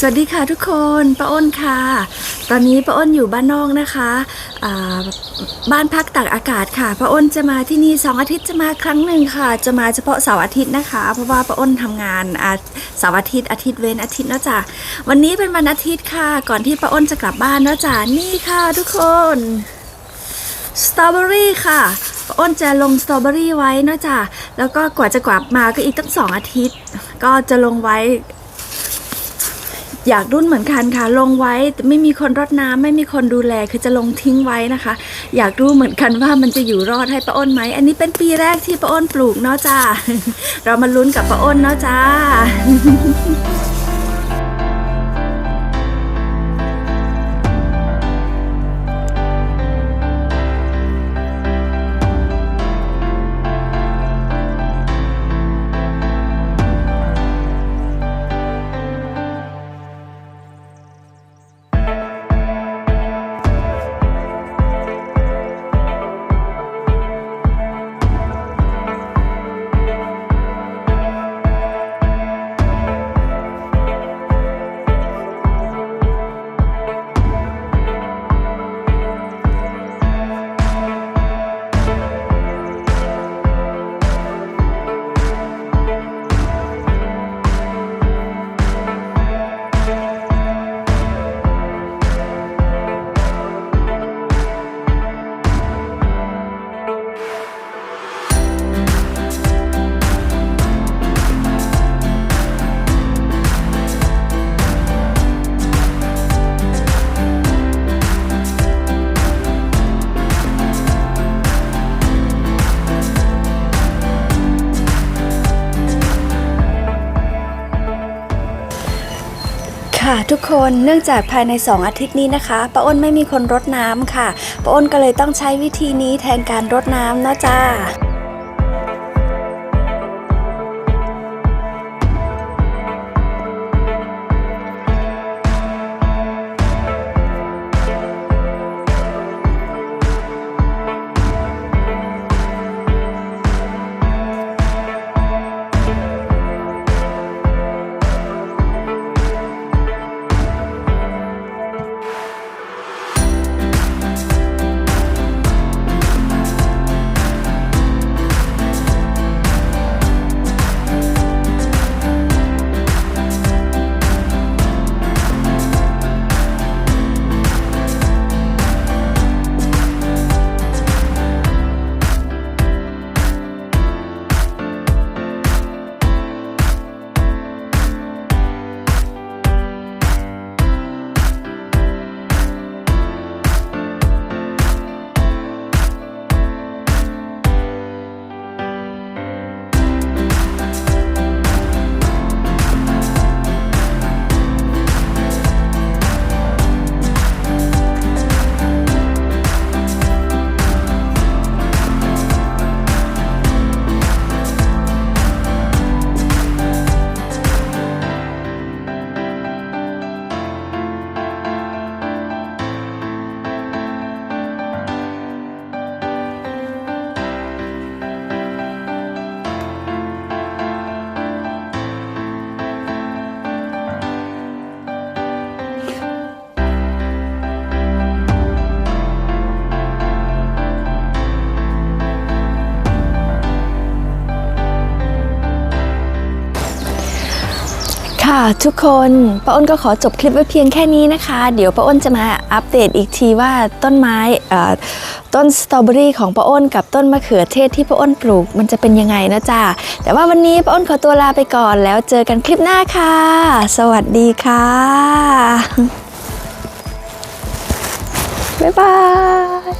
สวัสดีค่ะทุกคนป้าอ้นค่ะ ตอนนี้ป้าอ้นอยู่บ้านนอกนะคะบ้านพักตากอากาศค่ะป้าอ้นจะมาที่นี่สองอาทิตย์จะมาครั้งหนึ่งค่ะ จะมาเฉพาะเสาร์อาทิตย์นะคะ เพราะว่าป้าอ้นทำงานเสาร์อาทิตย์อาทิตย์เว้นอาทิตย์นะจ้ะวันนี้เป็นวันอาทิตย์ค่ะ ก่อนที่ป้าอ้นจะกลับบ้านนะจ้ะนี่ค่ะทุกคนสตรอเบอรี่ค่ะป้าอ้นจะลงสตรอเบอรี่ไว้นะจ้ะแล้วก็กว่าจะกลับมาก็อีกตั้งสองอาทิตย์ ก็จะลงไว้ อยากรุ่นเหมือนกันค่ะ ลงไว้ไม่มีคนรดน้ำไม่มีคนดูแลคือจะลงทิ้งไว้นะคะ อยากรู้เหมือนกันว่ามันจะอยู่รอดให้ป้าอ้นไหม อันนี้เป็นปีแรกที่ป้าอ้นปลูกเนาะจ้าเรามาลุ้นกับป้าอ้นเนาะจ้า ค่ะทุกคนเนื่องจากภายใน 2 อาทิตย์นี้นะคะป้าอ้นไม่มีคนรดน้ำค่ะป้าอ้นก็เลยต้องใช้วิธีนี้แทนการรดน้ำเนาะจ้า ค่ะทุกคนป้าอ้นก็ขอจบคลิปไว้เพียงแค่นี้นะคะ เดี๋ยวป้าอ้นจะมาอัปเดตอีกทีว่าต้นไม้ต้นสตรอเบอรี่ของป้าอ้นกับต้นมะเขือเทศที่ป้าอ้นปลูกมันจะเป็นยังไงนะจ๊ะแต่ว่าวันนี้ป้าอ้นขอตัวลาไปก่อนแล้วเจอกันคลิปหน้าค่ะ สวัสดีค่ะ บ๊ายบาย